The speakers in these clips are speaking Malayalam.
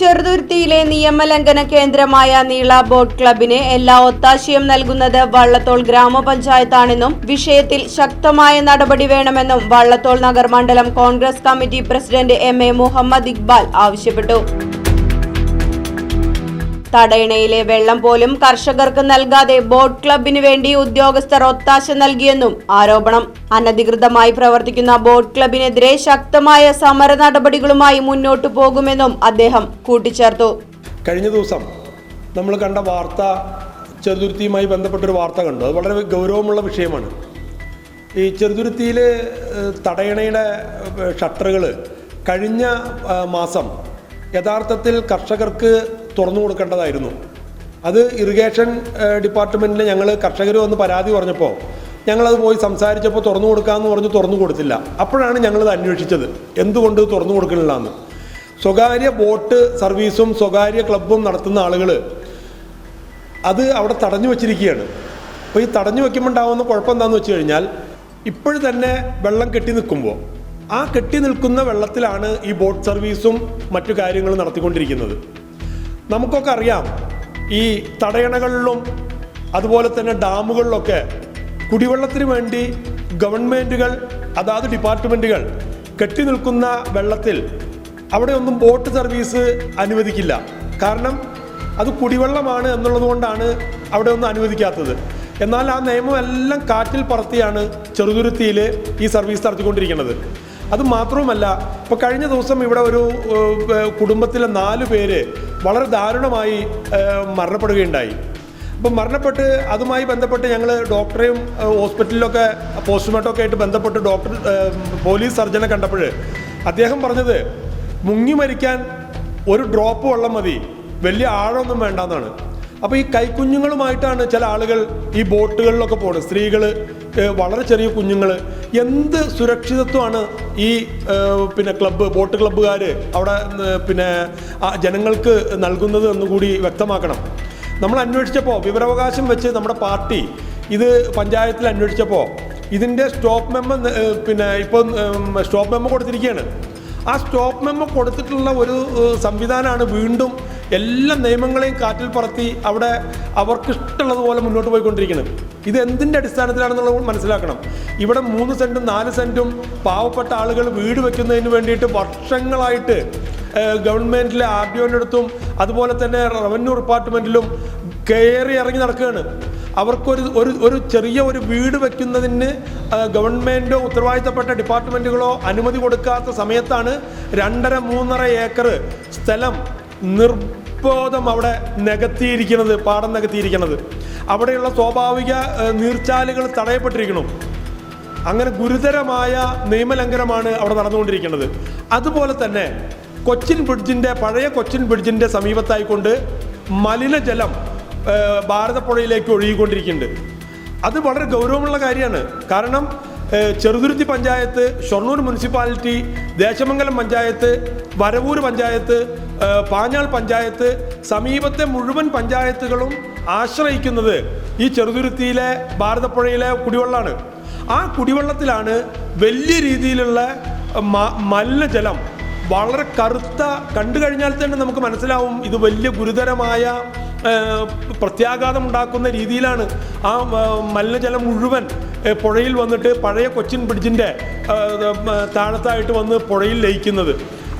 ചെറുതുരുത്തിയിലെ നിയമലംഘന കേന്ദ്രമായ നീള ബോട്ട് ക്ലബിന് എല്ലാ ഒത്താശയും നൽകുന്നത് വള്ളത്തോൾ ഗ്രാമപഞ്ചായത്താണെന്നും വിഷയത്തിൽ ശക്തമായ നടപടി വേണമെന്നും Vallathol നഗർമണ്ഡലം Congress committee president M A Muhammad Iqbal ആവശ്യപ്പെട്ടു. തടയണയിലെ വെള്ളം പോലും കർഷകർക്ക് നൽകാതെ ബോട്ട് ക്ലബിന് വേണ്ടി ഉദ്യോഗസ്ഥർ ഒത്താശ നൽകിയെന്നും ആരോപണം. അനധികൃതമായി പ്രവർത്തിക്കുന്ന ബോട്ട് ക്ലബിനെതിരെ ശക്തമായ സമര നടപടികളുമായി മുന്നോട്ടു പോകുമെന്നും അദ്ദേഹം കൂട്ടിച്ചേർത്തു. കഴിഞ്ഞ ദിവസം നമ്മൾ കണ്ട വാർത്ത ചെറുതുരുത്തിയുമായി ബന്ധപ്പെട്ടൊരു വാർത്ത കണ്ടു. അത് വളരെ ഗൗരവമുള്ള വിഷയമാണ്. ഈ ചെറുതുരുത്തിയിൽ തടയണയുടെ ഷട്ടറുകൾ കഴിഞ്ഞ മാസം യഥാർത്ഥത്തിൽ കർഷകർക്ക് തുറന്നു കൊടുക്കേണ്ടതായിരുന്നു. അത് ഇറിഗേഷൻ ഡിപ്പാർട്ട്മെന്റിൽ ഞങ്ങൾ കർഷകർ വന്ന് പരാതി പറഞ്ഞപ്പോൾ ഞങ്ങളത് പോയി സംസാരിച്ചപ്പോൾ തുറന്നു കൊടുക്കാമെന്ന് പറഞ്ഞ് തുറന്നു കൊടുത്തില്ല. അപ്പോഴാണ് ഞങ്ങളത് അന്വേഷിച്ചത്. എന്തുകൊണ്ട് തുറന്നു കൊടുക്കണില്ല എന്ന് സ്വകാര്യ ബോട്ട് സർവീസും സ്വകാര്യ ക്ലബ്ബും നടത്തുന്ന ആളുകൾ അത് അവിടെ തടഞ്ഞു വച്ചിരിക്കുകയാണ്. അപ്പോൾ ഈ തടഞ്ഞു വെക്കുമ്പോൾ ഉണ്ടാകുന്ന കുഴപ്പം എന്താണെന്ന് വെച്ച് കഴിഞ്ഞാൽ ഇപ്പോഴും തന്നെ വെള്ളം കെട്ടി നിൽക്കുമ്പോൾ ആ കെട്ടി നിൽക്കുന്ന വെള്ളത്തിലാണ് ഈ ബോട്ട് സർവീസും മറ്റു കാര്യങ്ങളും നടത്തിക്കൊണ്ടിരിക്കുന്നത്. നമുക്കൊക്കെ അറിയാം ഈ തടയണകളിലും അതുപോലെ തന്നെ ഡാമുകളിലൊക്കെ കുടിവെള്ളത്തിന് വേണ്ടി ഗവൺമെന്റുകൾ അതാത് ഡിപ്പാർട്ട്മെന്റുകൾ കെട്ടി നിൽക്കുന്ന വെള്ളത്തിൽ അവിടെയൊന്നും ബോട്ട് സർവീസ് അനുവദിക്കില്ല. കാരണം അത് കുടിവെള്ളമാണ് എന്നുള്ളത് കൊണ്ടാണ് അവിടെ ഒന്നും അനുവദിക്കാത്തത്. എന്നാൽ ആ നിയമം എല്ലാം കാറ്റിൽ പറത്തിയാണ് ചെറുതുരുത്തിയിൽ ഈ സർവീസ് നടത്തിക്കൊണ്ടിരിക്കുന്നത്. അത് മാത്രവുമല്ല ഇപ്പോൾ കഴിഞ്ഞ ദിവസം ഇവിടെ ഒരു കുടുംബത്തിലെ നാല് പേര് വളരെ ദാരുണമായി മരണപ്പെടുകയുണ്ടായി. അപ്പം മരണപ്പെട്ട് അതുമായി ബന്ധപ്പെട്ട് ഞങ്ങൾ ഡോക്ടറെയും ഹോസ്പിറ്റലിലൊക്കെ പോസ്റ്റ്മോർട്ടമൊക്കെ ആയിട്ട് ബന്ധപ്പെട്ട് ഡോക്ടർ പോലീസ് സർജനെ കണ്ടപ്പോൾ അദ്ദേഹം പറഞ്ഞത് മുങ്ങി മരിക്കാൻ ഒരു ഡ്രോപ്പ് വെള്ളം മതി വലിയ ആഴമൊന്നും വേണ്ടെന്നാണ്. അപ്പോൾ ഈ കൈക്കുഞ്ഞുങ്ങളുമായിട്ടാണ് ചില ആളുകൾ ഈ ബോട്ടുകളിലൊക്കെ പോകുന്നത്. സ്ത്രീകൾ വളരെ ചെറിയ കുഞ്ഞുങ്ങൾ എന്ത് സുരക്ഷിതത്വമാണ് ഈ പിന്നെ ക്ലബ്ബ് ബോട്ട് ക്ലബ്ബുകാർ അവിടെ പിന്നെ ജനങ്ങൾക്ക് നൽകുന്നത് എന്നുകൂടി വ്യക്തമാക്കണം. നമ്മൾ അന്വേഷിച്ചപ്പോൾ വിവരാവകാശം വെച്ച് നമ്മുടെ പാർട്ടി ഇത് പഞ്ചായത്തിൽ അന്വേഷിച്ചപ്പോൾ ഇതിന്റെ സ്റ്റോപ്പ് മെമ്മ പിന്നെ ഇപ്പം സ്റ്റോപ്പ് മെമ്മ കൊടുത്തിരിക്കുകയാണ്. ആ സ്റ്റോപ്പ് മെമ്മ കൊടുത്തിട്ടുള്ള ഒരു സംവിധാനമാണ് വീണ്ടും എല്ലാ നിയമങ്ങളെയും കാറ്റിൽ പറത്തി അവിടെ അവർക്കിഷ്ടമുള്ളതുപോലെ മുന്നോട്ട് പോയിക്കൊണ്ടിരിക്കുന്നത് ഇത് എന്തിന്റെ അടിസ്ഥാനത്തിലാണെന്നുള്ളത് മനസ്സിലാക്കണം. ഇവിടെ മൂന്ന് സെന്റും നാല് സെന്റും പാവപ്പെട്ട ആളുകൾ വീട് വെക്കുന്നതിന് വേണ്ടിയിട്ട് വർഷങ്ങളായിട്ട് ഗവൺമെന്റിലെ ആർ ഡി ഒന്റെ അടുത്തും അതുപോലെ തന്നെ റവന്യൂ ഡിപ്പാർട്ട്മെന്റിലും കയറി ഇറങ്ങി നടക്കുകയാണ്. അവർക്കൊരു ഒരു ഒരു ചെറിയ ഒരു വീട് വെക്കുന്നതിന് ഗവൺമെന്റോ ഉത്തരവാദിത്തപ്പെട്ട ഡിപ്പാർട്ട്മെന്റുകളോ അനുമതി കൊടുക്കാത്ത സമയത്താണ് രണ്ടര മൂന്നര ഏക്കർ സ്ഥലം നിർബോധം അവിടെ നികത്തിയിരിക്കുന്നത് പാടം നികത്തിയിരിക്കുന്നത്. അവിടെയുള്ള സ്വാഭാവിക നീർച്ചാലുകൾ തടയപ്പെട്ടിരിക്കണം അങ്ങനെ ഗുരുതരമായ നിയമലംഘനമാണ് അവിടെ നടന്നുകൊണ്ടിരിക്കുന്നത്. അതുപോലെ തന്നെ കൊച്ചിൻ ബ്രിഡ്ജിന്റെ പഴയ കൊച്ചിൻ ബ്രിഡ്ജിന്റെ സമീപത്തായിക്കൊണ്ട് മലിനജലം ഭാരതപ്പുഴയിലേക്ക് ഒഴുകിക്കൊണ്ടിരിക്കുന്നുണ്ട്. അത് വളരെ ഗൗരവമുള്ള കാര്യമാണ്. കാരണം ചെറുതുരുത്തി പഞ്ചായത്ത് ഷൊർണൂർ മുനിസിപ്പാലിറ്റി ദേശമംഗലം പഞ്ചായത്ത് വരവൂർ പഞ്ചായത്ത് പാഞ്ഞാൾ പഞ്ചായത്ത് സമീപത്തെ മുഴുവൻ പഞ്ചായത്തുകളും ആശ്രയിക്കുന്നത് ഈ ചെറുതുരുത്തിയിലെ ഭാരതപ്പുഴയിലെ കുടിവെള്ളമാണ് ആ കുടിവെള്ളത്തിലാണ് വലിയ രീതിയിലുള്ള മലിനജലം വളരെ കറുത്ത കണ്ടു കഴിഞ്ഞാൽ തന്നെ നമുക്ക് മനസ്സിലാവും ഇത് വലിയ ഗുരുതരമായ പ്രത്യാഘാതം ഉണ്ടാക്കുന്ന രീതിയിലാണ് ആ മലിനജലം മുഴുവൻ പുഴയിൽ വന്നിട്ട് പഴയ കൊച്ചിൻ ബ്രിഡ്ജിന്റെ താഴത്തായിട്ട് വന്ന് പുഴയിൽ ലയിക്കുന്നത്.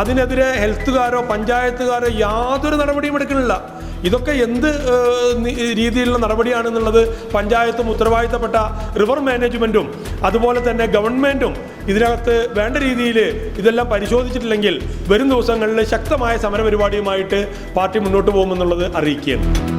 അതിനെതിരെ ഹെൽത്തുകാരോ പഞ്ചായത്തുകാരോ യാതൊരു നടപടിയും എടുക്കുന്നില്ല. ഇതൊക്കെ എന്ത് രീതിയിലുള്ള നടപടിയാണെന്നുള്ളത് പഞ്ചായത്തും ഉത്തരവാദിത്തപ്പെട്ട റിവർ മാനേജ്മെന്റും അതുപോലെ തന്നെ ഗവൺമെന്റും ഇതിനകത്ത് വേണ്ട രീതിയിൽ ഇതെല്ലാം പരിശോധിച്ചിട്ടില്ലെങ്കിൽ വരും ദിവസങ്ങളിൽ ശക്തമായ സമരപരിപാടിയുമായിട്ട് പാർട്ടി മുന്നോട്ട് പോകുമെന്നുള്ളത് അറിയിക്കുകയാണ്.